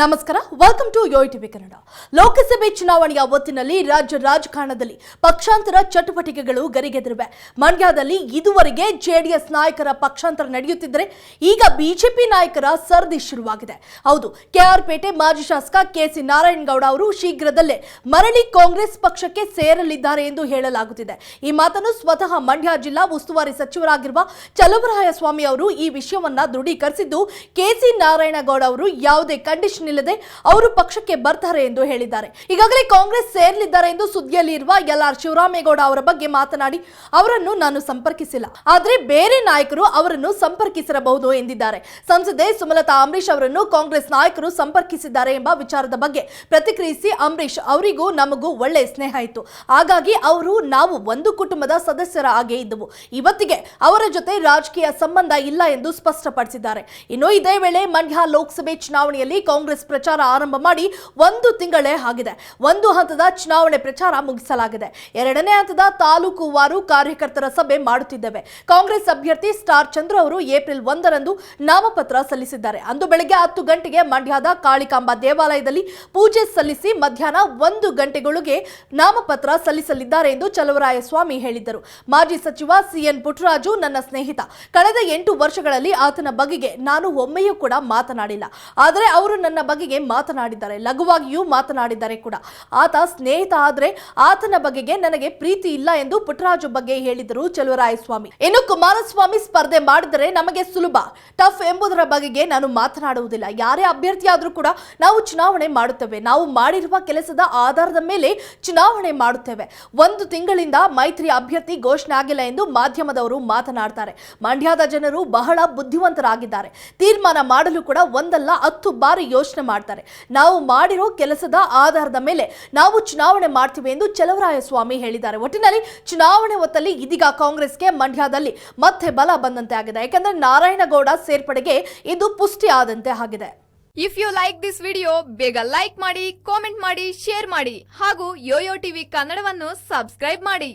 ನಮಸ್ಕಾರ welcome to Yoyo TV Kannada ಲೋಕಸಭೆ ಚುನಾವಣೆಯ ಹೊತ್ತಿನಲ್ಲಿ ರಾಜ್ಯ ರಾಜಕಾರಣದಲ್ಲಿ ಪಕ್ಷಾಂತರ ಚಟುವಟಿಕೆಗಳು ಗರಿಗೆದರಿವೆ. ಮಂಡ್ಯದಲ್ಲಿ ಇದುವರೆಗೆ ಜೆಡಿಎಸ್ ನಾಯಕರ ಪಕ್ಷಾಂತರ ನಡೆಯುತ್ತಿದ್ದರೆ ಈಗ ಬಿಜೆಪಿ ನಾಯಕರ ಸರದಿ ಶುರುವಾಗಿದೆ. ಹೌದು, ಕೆಆರ್ಪೇಟೆ ಮಾಜಿ ಶಾಸಕ ಕೆಸಿ ನಾರಾಯಣಗೌಡ ಅವರು ಶೀಘ್ರದಲ್ಲೇ ಮರಳಿ ಕಾಂಗ್ರೆಸ್ ಪಕ್ಷಕ್ಕೆ ಸೇರಲಿದ್ದಾರೆ ಎಂದು ಹೇಳಲಾಗುತ್ತಿದೆ. ಈ ಮಾತನ್ನು ಸ್ವತಃ ಮಂಡ್ಯ ಜಿಲ್ಲಾ ಉಸ್ತುವಾರಿ ಸಚಿವರಾಗಿರುವ ಚಲುವರಾಯ ಸ್ವಾಮಿ ಅವರು ಈ ವಿಷಯವನ್ನ ದೃಢೀಕರಿಸಿದ್ದು, ಕೆಸಿ ನಾರಾಯಣಗೌಡ ಅವರು ಯಾವುದೇ ಕಂಡೀಷನ್ ಇಲ್ಲದೆ ಅವರು ಪಕ್ಷಕ್ಕೆ ಬರ್ತಾರೆ ಎಂದು ಹೇಳಿದ್ದಾರೆ. ಈಗಾಗಲೇ ಕಾಂಗ್ರೆಸ್ ಸೇರಲಿದ್ದಾರೆ ಎಂದು ಸುದ್ದಿಯಲ್ಲಿ ಇರುವ ಎಲ್ ಆರ್ ಶಿವರಾಮೇಗೌಡ ಅವರ ಬಗ್ಗೆ ಮಾತನಾಡಿ, ಅವರನ್ನು ನಾನು ಸಂಪರ್ಕಿಸಿಲ್ಲ. ಆದ್ರೆ ಬೇರೆ ನಾಯಕರು ಅವರನ್ನು ಸಂಪರ್ಕಿಸಿರಬಹುದು ಎಂದಿದ್ದಾರೆ. ಸಂಸದೆ ಸುಮಲತಾ ಅಂಬರೀಶ್ ಅವರನ್ನು ಕಾಂಗ್ರೆಸ್ ನಾಯಕರು ಸಂಪರ್ಕಿಸಿದ್ದಾರೆ ಎಂಬ ವಿಚಾರದ ಬಗ್ಗೆ ಪ್ರತಿಕ್ರಿಯಿಸಿ ಅಂಬರೀಶ್ ಅವರಿಗೂ ನಮಗೂ ಒಳ್ಳೆ ಸ್ನೇಹ ಇತ್ತು. ಹಾಗಾಗಿ ಅವರು ನಾವು ಒಂದು ಕುಟುಂಬದ ಸದಸ್ಯರ ಹಾಗೆ ಇದ್ದವು. ಇವತ್ತಿಗೆ ಅವರ ಜೊತೆ ರಾಜಕೀಯ ಸಂಬಂಧ ಇಲ್ಲ ಎಂದು ಸ್ಪಷ್ಟಪಡಿಸಿದ್ದಾರೆ. ಇನ್ನು ಇದೇ ವೇಳೆ ಮಂಡ್ಯ ಲೋಕಸಭೆ ಚುನಾವಣೆಯಲ್ಲಿ ಕಾಂಗ್ರೆಸ್ ಪ್ರಚಾರ ಆರಂಭ ಮಾಡಿ ಒಂದು ತಿಂಗಳೇ ಆಗಿದೆ. ಒಂದು ಹಂತದ ಚುನಾವಣೆ ಪ್ರಚಾರ ಮುಗಿಸಲಾಗಿದೆ. ಎರಡನೇ ಹಂತದ ತಾಲೂಕುವಾರು ಕಾರ್ಯಕರ್ತರ ಸಭೆ ಮಾಡುತ್ತಿದ್ದೇವೆ. ಕಾಂಗ್ರೆಸ್ ಅಭ್ಯರ್ಥಿ ಸ್ಟಾರ್ ಚಂದ್ರ ಅವರು ಏಪ್ರಿಲ್ ಒಂದರಂದು ನಾಮಪತ್ರ ಸಲ್ಲಿಸಿದ್ದಾರೆ. ಅಂದು ಬೆಳಗ್ಗೆ ಹತ್ತು ಗಂಟೆಗೆ ಮಂಡ್ಯದ ಕಾಳಿಕಾಂಬ ದೇವಾಲಯದಲ್ಲಿ ಪೂಜೆ ಸಲ್ಲಿಸಿ ಮಧ್ಯಾಹ್ನ ಒಂದು ಗಂಟೆಗಳಿಗೆ ನಾಮಪತ್ರ ಸಲ್ಲಿಸಲಿದ್ದಾರೆ ಎಂದು ಚಲುವರಾಯಸ್ವಾಮಿ ಹೇಳಿದ್ದರು. ಮಾಜಿ ಸಚಿವ ಸಿಎನ್ ಪುಟ್ಟರಾಜು ನನ್ನ ಸ್ನೇಹಿತ. ಕಳೆದ ಎಂಟು ವರ್ಷಗಳಲ್ಲಿ ಆತನ ಬಗೆಗೆ ನಾನು ಒಮ್ಮೆಯೂ ಕೂಡ ಮಾತನಾಡಿಲ್ಲ. ಆದರೆ ಅವರು ನನ್ನ ಬಗೆಗೆ ಮಾತನಾಡಿದ್ದಾರೆ, ಲಘುವಾಗಿಯೂ ಮಾತನಾಡಿದ್ದಾರೆ ಕೂಡ. ಆತ ಸ್ನೇಹಿತ ಆದ್ರೆ ಆತನ ಬಗೆಗೆ ನನಗೆ ಪ್ರೀತಿ ಇಲ್ಲ ಎಂದು ಪುಟ್ಟರಾಜು ಬಗ್ಗೆ ಹೇಳಿದರು ಚಲುವರಾಯಸ್ವಾಮಿ. ಇನ್ನು ಕುಮಾರಸ್ವಾಮಿ ಸ್ಪರ್ಧೆ ಮಾಡಿದರೆ ನಮಗೆ ಸುಲಭ. ಟಫ್ ಎಂಬುದರ ಬಗೆಗೆ ನಾನು ಮಾತನಾಡುವುದಿಲ್ಲ. ಯಾರೇ ಅಭ್ಯರ್ಥಿಯಾದರೂ ಕೂಡ ನಾವು ಚುನಾವಣೆ ಮಾಡುತ್ತೇವೆ. ನಾವು ಮಾಡಿರುವ ಕೆಲಸದ ಆಧಾರದ ಮೇಲೆ ಚುನಾವಣೆ ಮಾಡುತ್ತೇವೆ. ಒಂದು ತಿಂಗಳಿಂದ ಮೈತ್ರಿ ಅಭ್ಯರ್ಥಿ ಘೋಷಣೆ ಆಗಿಲ್ಲ ಎಂದು ಮಾಧ್ಯಮದವರು ಮಾತನಾಡ್ತಾರೆ. ಮಂಡ್ಯದ ಜನರು ಬಹಳ ಬುದ್ಧಿವಂತರಾಗಿದ್ದಾರೆ. ತೀರ್ಮಾನ ಮಾಡಲು ಕೂಡ ಒಂದಲ್ಲ, ಹತ್ತು ಬಾರಿ ಯೋಚನೆ ಮಾಡ್ತಾರೆ. ನಾವು ಮಾಡಿರೋ ಕೆಲಸದ ಆಧಾರದ ಮೇಲೆ ನಾವು ಚುನಾವಣೆ ಮಾಡ್ತೀವಿ ಎಂದು ಚಲವರಾಯ ಸ್ವಾಮಿ ಹೇಳಿದ್ದಾರೆ. ಒಟ್ಟಿನಲ್ಲಿ ಚುನಾವಣೆ ಹೊತ್ತಲ್ಲಿ ಇದೀಗ ಕಾಂಗ್ರೆಸ್ಗೆ ಮಂಡ್ಯದಲ್ಲಿ ಮತ್ತೆ ಬಲ ಬಂದಂತೆ ಆಗಿದೆ. ಯಾಕಂದ್ರೆ ನಾರಾಯಣಗೌಡ ಸೇರ್ಪಡೆಗೆ ಇದು ಪುಷ್ಟಿ ಆದಂತೆ ಆಗಿದೆ. If you like this video ಬೇಗ ಲೈಕ್ ಮಾಡಿ ಕಾಮೆಂಟ್ ಮಾಡಿ ಶೇರ್ ಮಾಡಿ ಹಾಗೂ ಯೋಯೋ ಟಿವಿ ಕನ್ನಡವನ್ನು ಸಬ್ಸ್ಕ್ರೈಬ್ ಮಾಡಿ.